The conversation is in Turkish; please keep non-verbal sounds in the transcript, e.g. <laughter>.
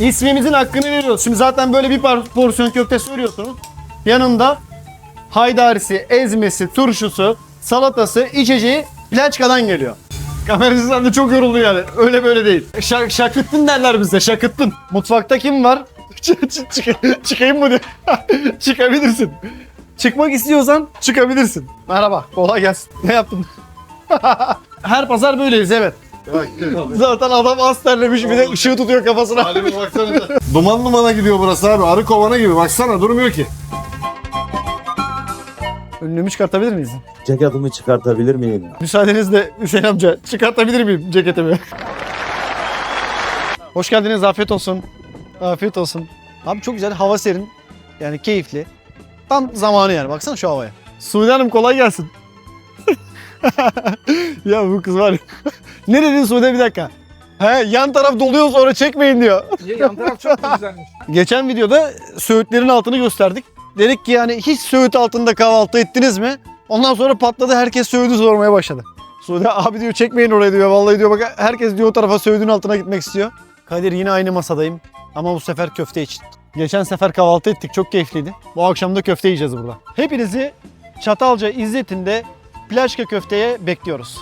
İsmimizin hakkını veriyoruz. Şimdi zaten böyle bir porsiyon köfte söylüyorsunuz. Yanında haydarisi, ezmesi, turşusu, salatası, içeceği Plaçka'dan geliyor. Kameracılar da çok yoruldu yani. Öyle böyle değil. Şak, şakıttın derler bize, şakıttın. Mutfakta kim var? <laughs> Çık- çık- çık- çıkayım mı diye. <laughs> Çıkabilirsin. Çıkmak istiyorsan çıkabilirsin. Merhaba, kolay gelsin. Ne yaptın? <laughs> Her pazar böyleyiz evet. Zaten adam az terlemiş bir de ışığı tutuyor kafasına. Halime baksana. <laughs> duman dumana gidiyor burası abi. Arı kovana gibi. Baksana durmuyor ki. Önlüğümü çıkartabilir miyiz? Ceketimi çıkartabilir miyim? Müsaadenizle Hüseyin amca çıkartabilir miyim ceketimi? Hoş geldiniz, afiyet olsun. Afiyet olsun. Abi çok güzel, hava serin. Yani keyifli. Tam zamanı yani, baksana şu havaya. Suudi Hanım kolay gelsin. <laughs> ya bu kız var ya. Ne dedin Suudi bir dakika. He yan taraf doluyor sonra çekmeyin diyor. Yan taraf çok da güzelmiş. <laughs> Geçen videoda söğütlerin altını gösterdik. Dedik ki yani hiç söğüt altında kahvaltı ettiniz mi? Ondan sonra patladı herkes söğüdü sormaya başladı. Suudi abi diyor çekmeyin oraya diyor. Vallahi diyor bak herkes diyor o tarafa söğüdün altına gitmek istiyor. Kadir yine aynı masadayım ama bu sefer köfte için. Geçen sefer kahvaltı ettik çok keyifliydi. Bu akşam da köfte yiyeceğiz burada. Hepinizi Çatalca İzzet'inde Plaçka köfteye bekliyoruz.